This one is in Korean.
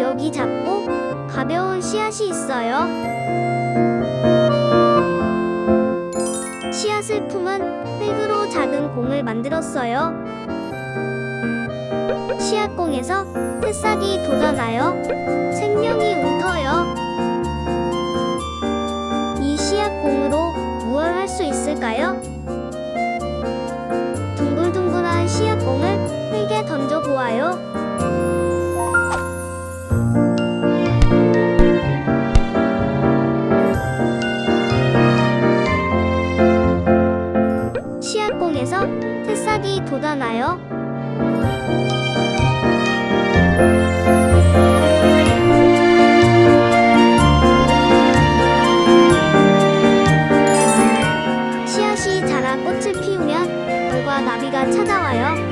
여기 작고 가벼운 씨앗이 있어요. 씨앗을 품은 흙으로 작은 공을 만들었어요. 씨앗공에서 새싹이 돋아나요. 생명이 움터요. 이 씨앗공으로 무얼 할 수 있을까요? 씨앗공에서 새싹이 돋아나요. 씨앗이 자라 꽃을 피우면 벌과 나비가 찾아와요.